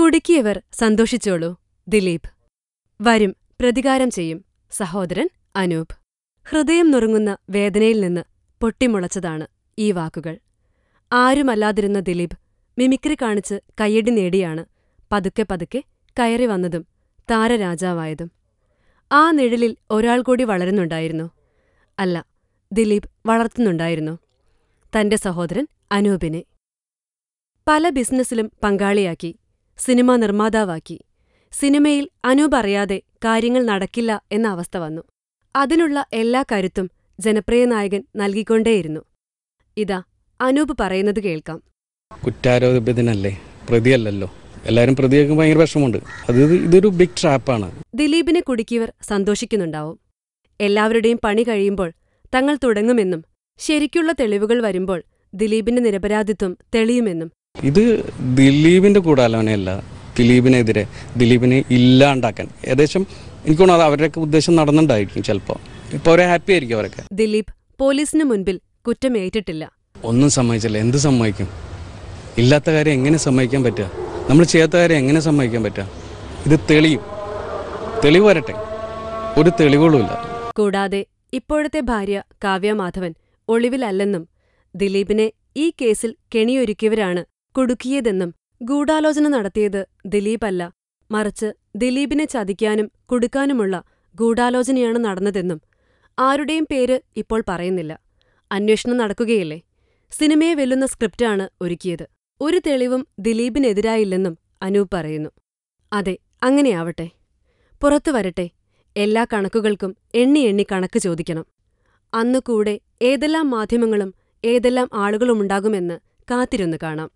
കുടുക്കിയവർ സന്തോഷിച്ചോളൂ ദിലീപ്. വരും പ്രതികാരം ചെയ്യും സഹോദരൻ അനൂപ്. ഹൃദയം നുറുങ്ങുന്ന വേദനയിൽ നിന്ന് പൊട്ടിമുളച്ചതാണ് ഈ വാക്കുകൾ. ആരുമല്ലാതിരുന്ന ദിലീപ് മിമിക്രി കാണിച്ച് കയ്യടി നേടിയാണ് പതുക്കെ പതുക്കെ കയറി വന്നതും താരരാജാവായതും. ആ നിഴലിൽ ഒരാൾ കൂടി വളരുന്നുണ്ടായിരുന്നു. അല്ല ദിലീപ് വളർത്തുന്നുണ്ടായിരുന്നു. തന്റെ സഹോദരൻ അനൂപിനെ. പല ബിസിനസ്സിലും പങ്കാളിയാക്കി സിനിമാ നിർമ്മാതാവാക്കി. സിനിമയിൽ അനൂപ് അറിയാതെ കാര്യങ്ങൾ നടക്കില്ല എന്ന അവസ്ഥ വന്നു. അതിനുള്ള എല്ലാ കരുത്തും ജനപ്രിയ നായകൻ നൽകിക്കൊണ്ടേയിരുന്നു. ഇതാ അനൂപ് പറയുന്നത് കേൾക്കാം. കുറ്റാരോപിതനല്ലേ? പ്രതിയല്ലല്ലോ. എല്ലാവരും പ്രതിയൊക്കെ ഭയങ്കര വിഷമമുണ്ട്. അത് ഇത് ഇതൊരു ബിഗ് ട്രാപ്പാണ് ദിലീപിനെ കുടുക്കിയവർ സന്തോഷിക്കുന്നുണ്ടാവും. എല്ലാവരുടെയും പണി കഴിയുമ്പോൾ തങ്ങൾ തുടങ്ങുമെന്നും ശരിക്കുള്ള തെളിവുകൾ വരുമ്പോൾ ദിലീപിന്റെ നിരപരാധിത്വം തെളിയുമെന്നും ഇത് ദിലീപിന്റെ കൂടാലോചനയല്ല ദിലീപിനെതിരെ. ദിലീപിനെ ഇല്ലാണ്ടാക്കാൻ. ഏകദേശം എനിക്ക് തോന്നുന്നു അത് അവരുടെയൊക്കെ ഉദ്ദേശം നടന്നുണ്ടായിരിക്കും ചിലപ്പോൾ. ഇപ്പോൾ അവരെ ഹാപ്പി ആയിരിക്കും അവരൊക്കെ. ദിലീപ് പോലീസിന് മുൻപിൽ കുറ്റം ഏറ്റിട്ടില്ല. ഒന്നും സമ്മതിച്ചില്ല. എന്ത് സമ്മതിക്കും? ഇല്ലാത്ത കാര്യം എങ്ങനെ സമ്മതിക്കാൻ പറ്റുക? നമ്മൾ ചെയ്യാത്ത കാര്യം എങ്ങനെ സമ്മതിക്കാൻ പറ്റുക? ഇത് തെളിയും. തെളിവ് വരട്ടെ. ഒരു തെളിവുകളുമില്ല കൂടാതെ ഇപ്പോഴത്തെ ഭാര്യ കാവ്യ മാധവൻ ഒളിവിലല്ലെന്നും ദിലീപിനെ ഈ കേസിൽ കെണിയൊരുക്കിയവരാണ് കുടുക്കിയതെന്നും ഗൂഢാലോചന നടത്തിയത് ദിലീപല്ല. മറിച്ച് ദിലീപിനെ ചതിക്കാനും കുടുക്കാനുമുള്ള ഗൂഢാലോചനയാണ് നടന്നതെന്നും ആരുടെയും പേര് ഇപ്പോൾ പറയുന്നില്ല. അന്വേഷണം നടക്കുകയില്ലേ? സിനിമയെ വെല്ലുന്ന സ്ക്രിപ്റ്റാണ് ഒരുക്കിയത്. ഒരു തെളിവും ദിലീപിനെതിരായില്ലെന്നും അനൂപ് പറയുന്നു. അതെ അങ്ങനെയാവട്ടെ. പുറത്തു വരട്ടെ. എല്ലാ കണക്കുകൾക്കും എണ്ണി എണ്ണി കണക്ക് ചോദിക്കണം. അന്നു കൂടെ ഏതെല്ലാം മാധ്യമങ്ങളും ഏതെല്ലാം ആളുകളുമുണ്ടാകുമെന്ന് കാത്തിരുന്നു കാണാം.